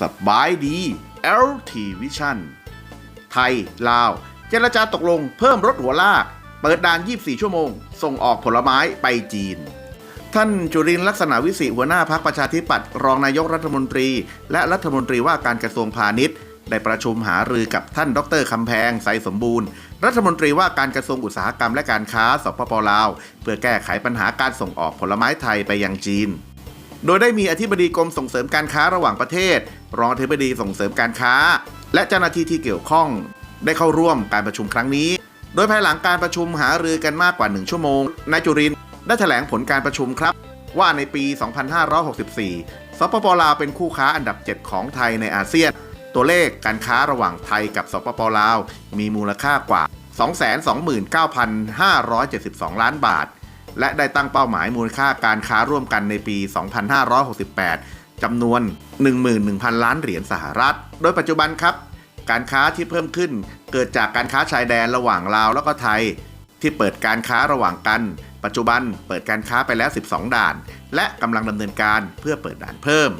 สบายดี LT Vision ไทย ลาว เจรจาตกลงเพิ่มรถหัวลาก เปิดด่าน 24 ชั่วโมง ส่งออกผลไม้ไปจีน ท่านจุรินลักษณะวิสิทธิ์หัวหน้าพักประชาธิปัตย์รองนายกรัฐมนตรี และรัฐมนตรีว่าการกระทรวงพาณิชย์ ได้ประชุมหารือกับท่านดรคำแพงใสสมบูรณ์ รัฐมนตรีว่าการกระทรวงอุตสาหกรรมและการค้าสปปลาว เพื่อแก้ไขปัญหาการส่งออกผลไม้ไทยไปยังจีน โดยได้มีอธิบดีกรมส่งเสริมการค้าระหว่างประเทศ รองอธิบดีส่งเสริมการค้า และเจ้าหน้าที่ที่เกี่ยวข้อง ได้เข้าร่วมการประชุมครั้งนี้ โดยภายหลังการประชุมหารือกันมากกว่า 1 ชั่วโมงนายจุรินได้แถลงผลการประชุมครับ ว่าในปี 2564 สปปลาวเป็นคู่ค้าอันดับ 7 ของไทยในอาเซียน ตัวเลขการค้าระหว่างไทยกับสปปลาว มีมูลค่ากว่า 229,572 ล้านบาท และได้ตั้งเป้าหมายมูลค่าการค้าร่วมกันในปี 2568 จำนวน 11,000 ล้านเหรียญสหรัฐ โดยปัจจุบันครับ การค้าที่เพิ่มขึ้นเกิดจากการค้าชายแดนระหว่างลาวแล้วก็ไทย ที่เปิดการค้าระหว่างกัน ปัจจุบันเปิดการค้าไปแล้ว 12 ด่าน และกำลังดำเนินการเพื่อเปิดด่านเพิ่ม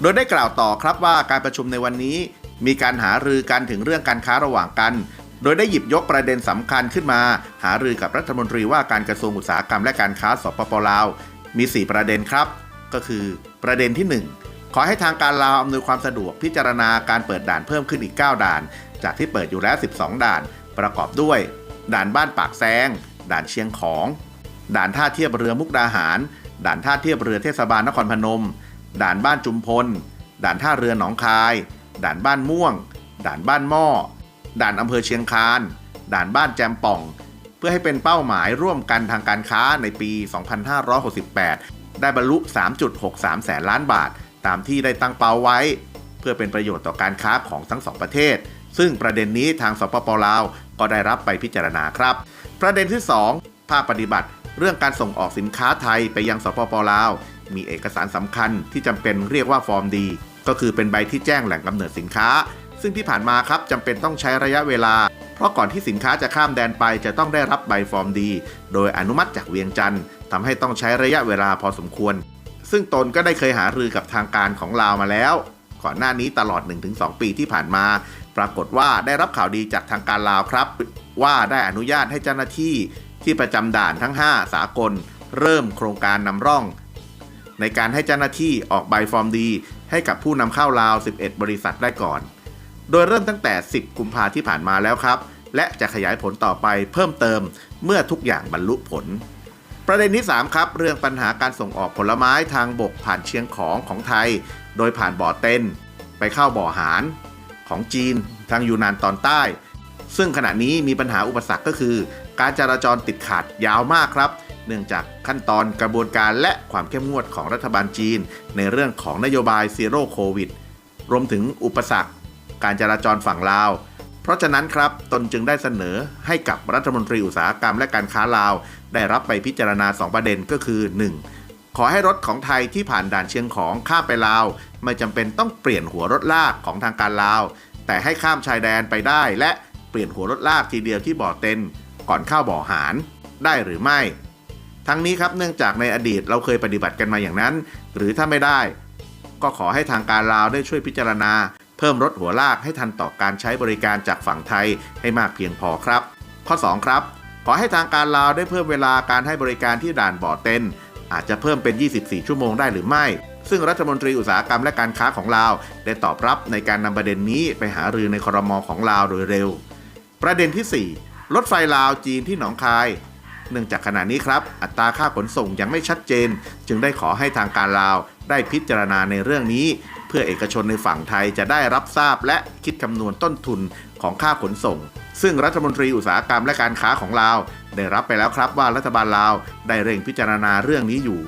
โดยได้กล่าวต่อครับว่าการประชุมในวันนี้ มีการหารือกันถึงเรื่องการค้าระหว่างกัน โดยได้หยิบยกประเด็นสำคัญขึ้นมา หารือกับรัฐมนตรีว่าการกระทรวงอุตสาหกรรมและการค้าสปปลาว มี 4 ประเด็นครับ ก็คือประเด็นที่ 1 ขอให้ทางการลาวอำนวยความสะดวกพิจารณาการเปิดด่านเพิ่มขึ้นอีก 9 ด่าน จากที่เปิดอยู่แล้ว 12 ด่าน ประกอบด้วย ด่านบ้านปากแซงด่านเชียงของ ด่านท่าเทียบเรือมุกดาหาร ด่านท่าเทียบเรือเทศบาลนครพนม ด่านบ้านจุมพล ด่านท่าเรือหนองคาย ด่านบ้านม่วง ด่านบ้านหม้อ ด่านอำเภอเชียงคาน ด่านบ้านแจมป่อง เพื่อให้เป็นเป้าหมายร่วมกันทางการค้าในปี 2568 ได้บรรลุ 3.63 แสนล้านบาท ตามที่ได้ตั้งเป้าไว้ เพื่อเป็นประโยชน์ต่อการค้าของทั้งสองประเทศ ซึ่งประเด็นนี้ทางสปปลาวก็ได้รับไปพิจารณาครับ ประเด็นที่ 2 ภาคปฏิบัติ เรื่องการส่งออกสินค้าไทยไปยังสปปลาว มีเอกสารสำคัญที่จำเป็นเรียกว่าฟอร์มดี ก็คือเป็นใบที่แจ้งแหล่งกำเนิดสินค้า ซึ่งที่ผ่านมาครับจำเป็นต้องใช้ระยะเวลา เพราะก่อนที่สินค้าจะข้ามแดนไปจะต้องได้รับใบฟอร์มดี โดยอนุมัติจากเวียงจันทร์ทำให้ต้องใช้ระยะเวลาพอสมควร ซึ่งตนก็ได้เคยหารือกับทางการของลาวมาแล้ว ก่อนหน้านี้ตลอด 1-2 ปีที่ผ่านมา ปรากฏว่าได้รับข่าวดีจากทางการลาวครับ ว่าได้อนุญาตให้เจ้าหน้าที่ที่ประจำด่านทั้ง 5 สากล เริ่มโครงการนำร่อง ในการให้เจ้าหน้าที่ออกใบฟอร์มดี ให้กับผู้นำเข้าลาว 11 บริษัทได้ก่อน โดยเริ่มตั้งแต่ 10 กุมภาที่ผ่านมาแล้วครับ และจะขยายผลต่อไปเพิ่มเติมเมื่อทุกอย่างบรรลุผล ประเด็นที่ 3 ครับ เรื่องปัญหาการส่งออกผลไม้ทางบกผ่านเชียงของของไทย โดยผ่านบ่อเต้น ไปเข้าบ่อหาร ของจีน ทางยูนานตอนใต้ ซึ่งขณะนี้มีปัญหาอุปสรรคก็คือ การจราจรติดขัดยาวมากครับ เนื่องจากขั้นตอนกระบวนการและความเข้มงวดของรัฐบาลจีน ในเรื่องของนโยบายซีโร่โควิดรวมถึงอุปสรรค การจราจรฝั่งลาว เพราะฉะนั้นครับตนจึงได้เสนอให้กับรัฐมนตรีอุตสาหกรรมและการค้าลาว ได้รับไปพิจารณา 2 ประเด็นก็คือ 1. ขอให้รถของไทยที่ผ่านด่านเชียงของข้ามไปลาว ไม่จำเป็นต้องเปลี่ยนหัวรถลากของทางการลาว แต่ให้ข้ามชายแดนไปได้ และเปลี่ยนหัวรถลากทีเดียวที่บ่อเต็นก่อนเข้าบ่อหารได้หรือไม่ ทั้งนี้ครับเนื่องจากในอดีตเราเคยปฏิบัติกันมาอย่างนั้น หรือถ้าไม่ได้ ก็ขอให้ทางการลาวได้ช่วยพิจารณา เพิ่มรถหัวลากให้ทันต่อการใช้บริการจากฝั่งไทยให้มากเพียงพอครับ ข้อ 2 ครับ ขอให้ทางการลาวได้เพิ่มเวลาการให้บริการที่ด่านบ่อเต้นอาจจะเพิ่มเป็น 24 ชั่วโมงได้หรือไม่ ซึ่งรัฐมนตรีอุตสาหกรรมและการค้าของลาว ได้ตอบรับในการนำประเด็นนี้ไปหารือในครมของลาวโดยเร็ว ประเด็นที่ 4 รถไฟลาวจีนที่หนองคาย เนื่องจากขณะนี้ครับ อัตราค่าขนส่งยังไม่ชัดเจน จึงได้ขอให้ทางการลาวได้พิจารณาในเรื่องนี้ เพื่อเอกชนในฝั่งไทยจะได้รับทราบและคิดคำนวณต้นทุนของค่าขนส่ง ซึ่งรัฐมนตรีอุตสาหกรรมและการค้าของลาว ได้รับไปแล้วครับว่ารัฐบาลลาวได้เร่งพิจารณาเรื่องนี้อยู่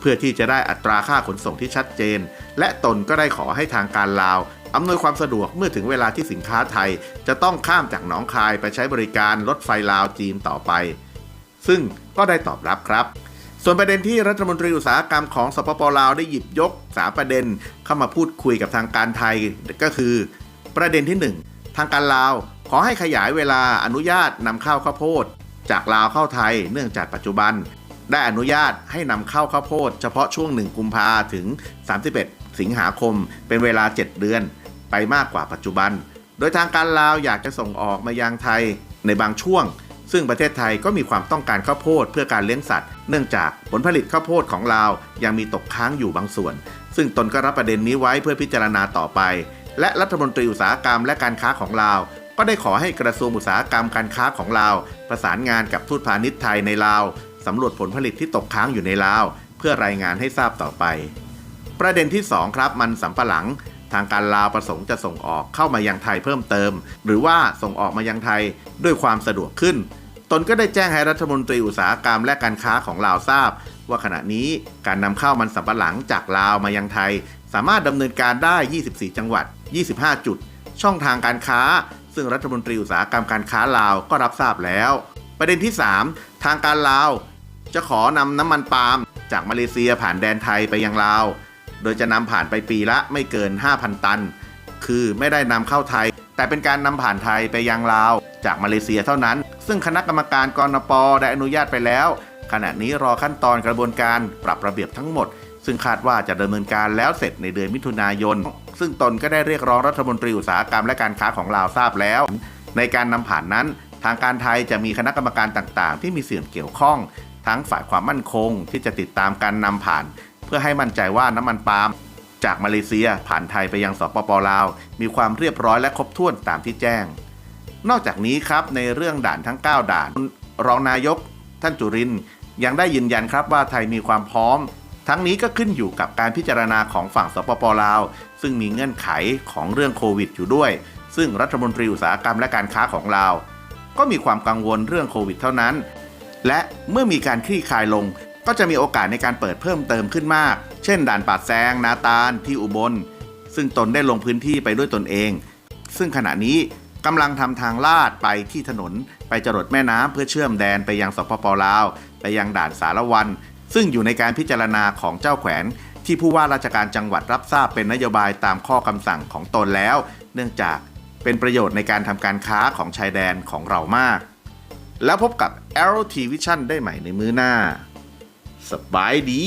เพื่อที่จะได้อัตราค่าขนส่งที่ชัดเจน และตนก็ได้ขอให้ทางการลาวอำนวยความสะดวกเมื่อถึงเวลาที่สินค้าไทย จะต้องข้ามจากหนองคายไปใช้บริการรถไฟลาวจีนต่อไป ซึ่งก็ได้ตอบรับครับ ส่วนประเด็นที่รัฐมนตรีอุตสาหกรรมของสปปลาวได้หยิบยกสาประเด็นเข้ามาพูดคุยกับทางการไทยก็คือ ประเด็นที่ 1 ทางการลาว ขอให้ขยายเวลาอนุญาตนำเข้าข้าวโพด จากลาวเข้าไทยเนื่องจากปัจจุบัน ได้อนุญาตให้นำเข้าข้าวโพด เฉพาะช่วง 1 กุมภาถึง 31 สิงหาคม เป็นเวลา 7 เดือน ไปมากกว่าปัจจุบัน โดยทางการลาวอยากจะส่งออกมายังไทยในบางช่วง ซึ่งประเทศไทยก็มีความต้องการข้าวโพดเพื่อการเลี้ยงสัตว์ เนื่องจากผลผลิตข้าวโพดของลาวยังมีตกค้างอยู่บางส่วน ซึ่งตนก็รับประเด็นนี้ไว้เพื่อพิจารณาต่อไป และรัฐมนตรีอุตสาหกรรมและการค้าของลาว ก็ได้ขอให้กระทรวงอุตสาหกรรมการค้าของลาวประสานงานกับทูตพาณิชย์ไทยในลาวสำรวจผลผลิตที่ตกค้างอยู่ในลาว เพื่อรายงานให้ทราบต่อไป ประเด็นที่ 2 ครับมันสำปะหลังทางการลาวประสงค์จะส่งออกเข้ามายังไทยเพิ่มเติม หรือว่าส่งออกมายังไทยด้วยความสะดวกขึ้น ตนก็ได้แจ้งให้รัฐมนตรีอุตสาหกรรมและการค้าของลาวทราบ ว่าขณะนี้การนำเข้ามันสำปะหลังจากลาวมายังไทย สามารถดำเนินการได้ 24 จังหวัด 25 จุด ช่องทางการค้า ซึ่งรัฐมนตรีอุตสาหกรรมการค้าลาวก็รับทราบแล้ว ประเด็นที่ 3 ทางการลาว จะขอนำน้ำมันปาล์มจากมาเลเซียผ่านแดนไทยไปยังลาว โดยจะนำผ่านไปปีละไม่เกิน 5,000 ตัน คือไม่ได้นำเข้าไทย แต่เป็นการนำผ่านไทยไปยังลาว จากมาเลเซียเท่านั้น ซึ่งคณะกรรมการกรนปได้อนุญาตไปแล้ว ขณะนี้รอขั้นตอนกระบวนการปรับระเบียบทั้งหมด ซึ่งคาดว่าจะดำเนินการแล้วเสร็จในเดือนมิถุนายน ซึ่งตนก็ได้เรียกร้องรัฐมนตรีอุตสาหกรรมและการค้าของลาวทราบแล้ว ในการนำผ่านนั้น ทางการไทยจะมีคณะกรรมการต่างๆ ที่มีส่วนเกี่ยวข้อง ทั้งฝ่ายความมั่นคงที่จะติดตามการนำผ่าน เพื่อให้มั่นใจว่าน้ำมันปาล์มจากมาเลเซียผ่านไทยไปยังสปปลาว มีความเรียบร้อยและครบถ้วนตามที่แจ้ง นอกจากนี้ครับในเรื่องด่านทั้ง 9 ด่าน รองนายก ท่านจุรินยังได้ยืนยันครับว่าไทยมีความพร้อม ทั้งนี้ก็ขึ้นอยู่กับการพิจารณาของฝั่งสปปลาว ซึ่งมีเงื่อนไขของเรื่องโควิดอยู่ด้วย ซึ่งรัฐมนตรีอุตสาหกรรมและการค้าของลาวก็มีความกังวลเรื่องโควิดเท่านั้น และเมื่อมีการคลี่คลายลง ก็จะมีโอกาสในการเปิดเพิ่มเติมขึ้นมาก เช่น ด่านปาแซง นาตาลที่อุบล ซึ่งตนได้ลงพื้นที่ไปด้วยตนเอง ซึ่งขณะนี้ กำลังทำทางลาดไปที่ถนนไปจรดแม่น้ำเพื่อเชื่อมแดนไปยังสปปลาว ไปยังด่านสารวัน ซึ่งอยู่ในการพิจารณาของเจ้าแขวนที่ผู้ว่าราชการจังหวัดรับทราบเป็นนโยบายตามข้อคำสั่งของตนแล้ว เนื่องจากเป็นประโยชน์ในการทำการค้าของชายแดนของเรามาก แล้วพบกับ Arrow T Vision ได้ใหม่ในมื้อหน้า สบายดี